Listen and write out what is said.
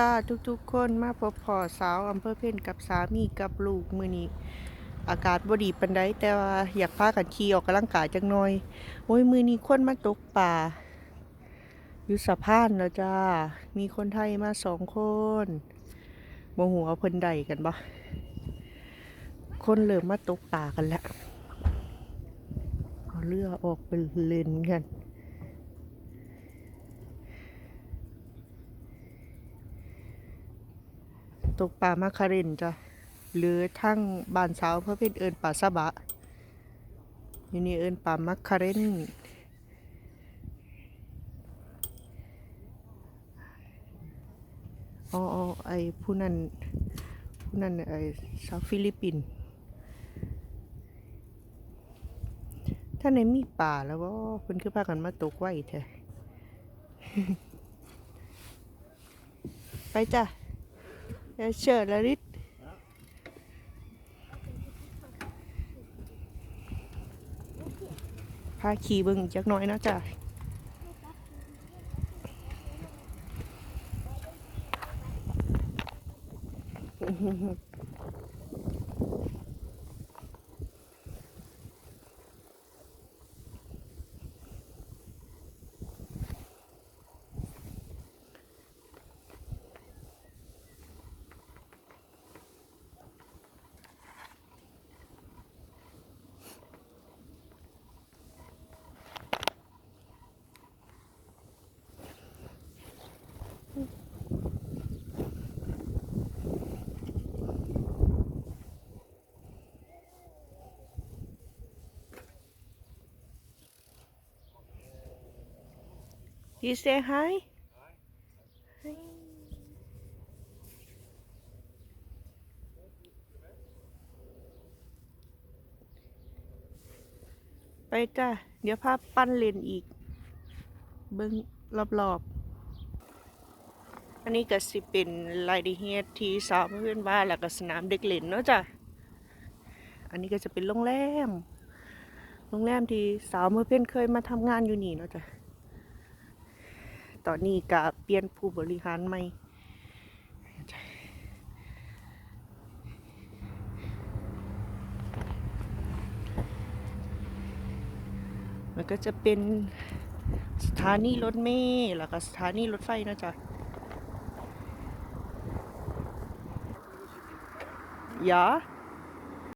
จ้าทุกๆคนมาพบพอสาวอำเภอเพ่นกับสามีกับลูกมือนี้ อากาศบดีปานใดแต่ว่าอยากพากันขี่ออกกำลังกายจังหน่อย โอ้ยมือนี้คนมาตกป่าอยู่สะพานแล้วจ้า มีคนไทยมาสองคนบ่ฮู้ว่าเพิ่นใดกันบ่คนเริ่มมาตกป่ากันแล้วเอาเรือออกไปเล่นกัน ตกป่ามาคาเรนจ้ะหรือทั้งบานสาวเพื่อเป็นเอินป่าสะบะอยู่นี่เอินป่ามักคาเรนอ๋ออไอผู้นั้นผู้นั้นไอสาวฟิลิปปินส์ถ้าในมีป่าแล้วว่าเพิ่นคือพากันมาตกไว้แท้ไปจ้ะ Ja, kjøler litt. พาขี่เบิ่งจักน้อยนะจ๊ะ You say hi? Hi. ไปจ้ะ เดี๋ยวพาปั้นเลนอีก เบิ้งรอบๆอันนี้ก็สิเป็นรายละเอียดที่สาวเพื่อนบ้านแล้วก็สนามเด็กเล่นเนาะจ้ะ อันนี้ก็จะเป็นโรงแรม โรงแรมที่สาวเมื่อเพื่อนเคยมาทำงานอยู่นี่เนาะจ้ะ ตอนนี้ก็เปลี่ยนผู้บริหารใหม่มันก็จะเป็นสถานีรถเมล์แล้วก็สถานีรถไฟนะจ๊ะ Ja.